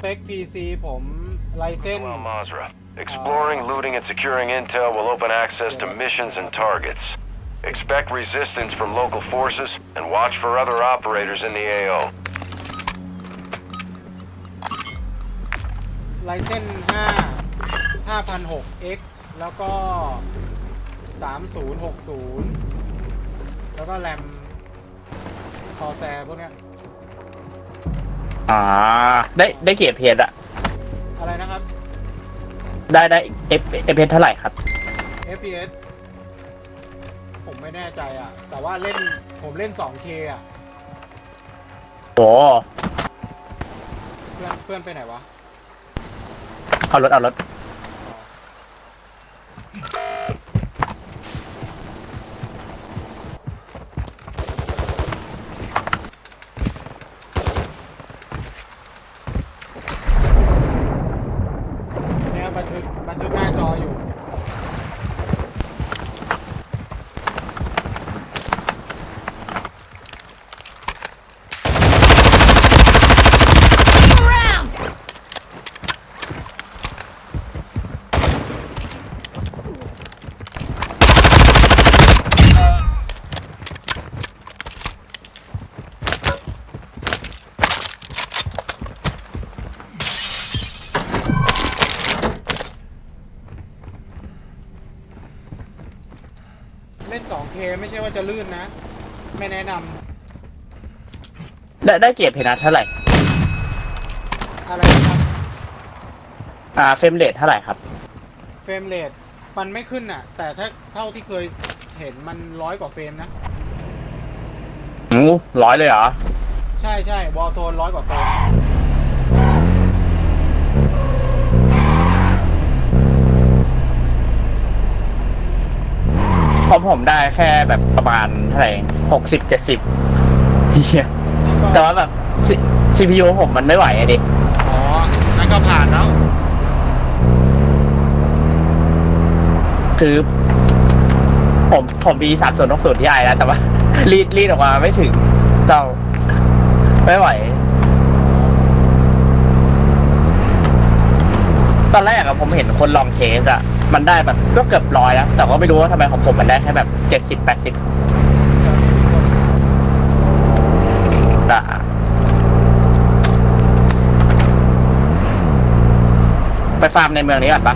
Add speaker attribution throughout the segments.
Speaker 1: เปค PC ผมไลเซน
Speaker 2: Well, Mazra. Exploring, looting, and securing intel will open access to missions and targets. Expect resistance from local forces and watch for other operators in the AO.
Speaker 1: ไลเซน5 5,006 X แล้วก็ 3060 แล้วก็แรมคอแซพวกเนี้ย
Speaker 3: อ่า ได้ได้เกียรเพจอะ
Speaker 1: อะไรนะครับ
Speaker 3: ได้ได้เอฟเอฟเพจเท่าไหร่ครับ
Speaker 1: FPS ผมไม่แน่ใจอะ แต่ว่าเล่นผมเล่น 2K อะ
Speaker 3: โอ้
Speaker 1: เพื่อนเพื่อนไปไหนวะ
Speaker 3: เอารถเอารถ
Speaker 1: บันทึกหน้าจออยู่ เล่น 2K ไม่ใช่ว่าจะลื่นนะ ไม่แนะน
Speaker 3: ได้ได้เกียรเพจนะเท่าไหร่ำ
Speaker 1: อะไรนะครับ
Speaker 3: อ่าเฟรมเรทเท่าไหร่ครับ
Speaker 1: เฟรมเรทมันไม่ขึ้นอะ แต่ถ้าเท่าที่เคยเห็นมันร้อยกว่าเฟรมนะ
Speaker 3: อืมร้อยเลยเหรอ
Speaker 1: ใช่ใช่วอลโซนร้อยกว่าเฟรม
Speaker 3: เพราะผมได้แค่แบบประมาณเท่าไหร่หกสิบเจ็ดสิบเฮีย
Speaker 1: นั่นก็
Speaker 3: แต่ว่าแบบ C- CPU ผมมันไม่ไหวอะดิ
Speaker 1: อ๋อ นั่นก็ผ่านแล้ว
Speaker 3: คือ ผมผมมีสามส่วนย์ศูนย์ที่ไอแล้ว แต่ว่า รีดรีดออกมาไม่ถึงเจ้า ไม่ไหว ตอนแรกอะผมเห็นคนลองเทสอะมันได้แบบก็เกือบร้อยแล้ว แต่ก็ไม่รู้ว่าทำไมของผมมันได้แค่แบบเจ็ดสิบแปดสิบ
Speaker 1: ด่าไป
Speaker 3: ฟาร์มในเมืองนี้ก่อนปะ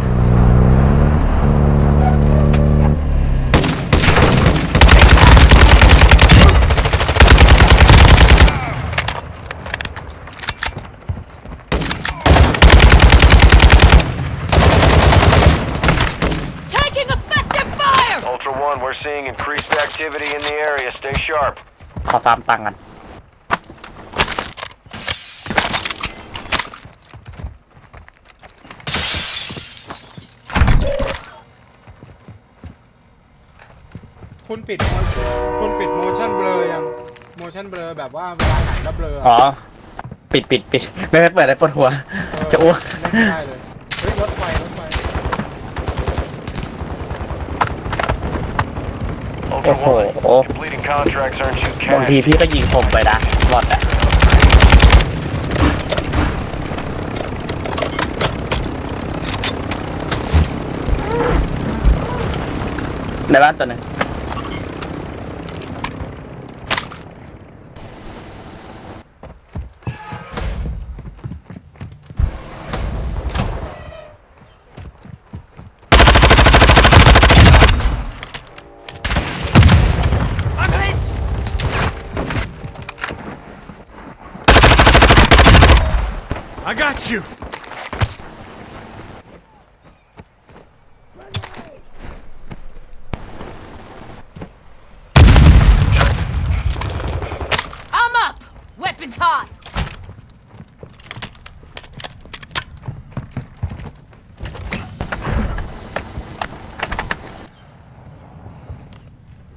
Speaker 2: 1, we're seeing increased activity in the area. Stay sharp.
Speaker 3: ขอฟามตังค์กัน
Speaker 1: คุณปิด คุณปิด motion blur ยัง motion blur แบบว่าเวลาหันก็เบลอ
Speaker 3: อ๋อ ปิดปิดปิดไม่ได้เปิดอะไรปวดหัว จะอ้วก
Speaker 1: ไม่ได้เลย
Speaker 2: Ultra
Speaker 3: Oh,
Speaker 2: One,
Speaker 3: oh.
Speaker 2: completing contracts earns you
Speaker 3: บางที
Speaker 2: cash.
Speaker 3: พี่ก็ยิงผมไปนะบอดอะในบ้านตัวหนึง
Speaker 4: I got you!
Speaker 5: I'm up! Weapons hot!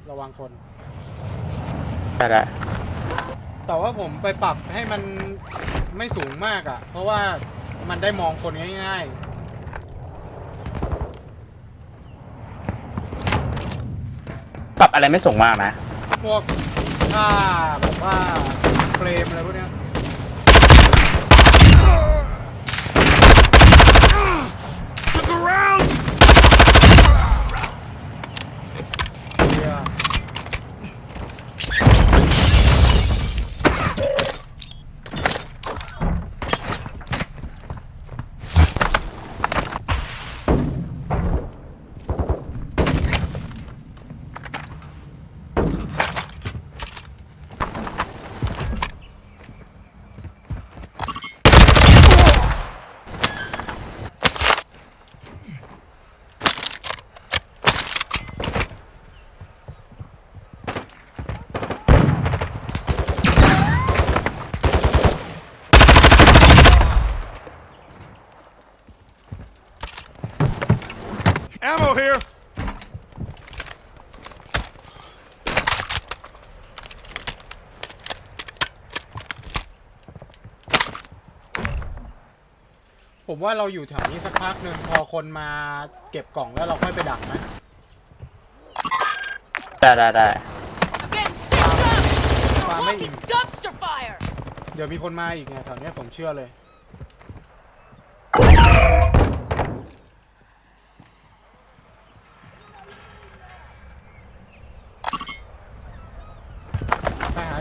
Speaker 1: ระวังคน
Speaker 3: ได้ได้
Speaker 1: แต่ว่าผมไปปรับให้มัน ไม่สูงมากอะ่ะ เพราะว่ามันได้มองคนง่าย
Speaker 3: ปรับอะไรไม่ส่งมากนะ
Speaker 1: ๆพวกค่าแบบว่าเฟรมอะไรพวกเนี้ย Ammo here. ผมว่าเราอยู่แถวนี้สักพักหนึ่งพอคนมาเก็บกล่องแล้วเราค่อยไปดักนะ
Speaker 3: ได้ได้ได้
Speaker 5: Again, stitched
Speaker 1: เดี๋ยวมีคนมาอีกไงแถวนี้ผมเชื่อเลย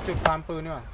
Speaker 1: จุดฟาร์มปืนดีกว่า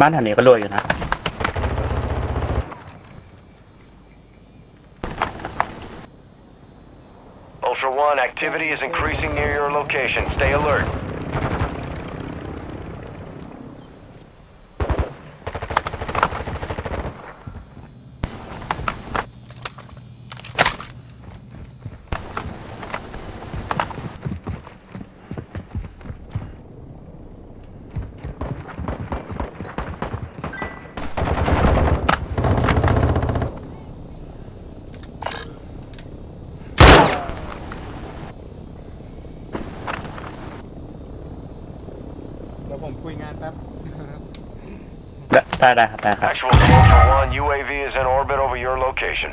Speaker 3: บ้านแถวนี้ก็รวยอยู่นะ
Speaker 2: Ultra One, activity is increasing near your location. Stay alert.
Speaker 3: ได้ได้ได้ครับได้ครับ
Speaker 2: Actual to Ultra One, UAV is in orbit over your location.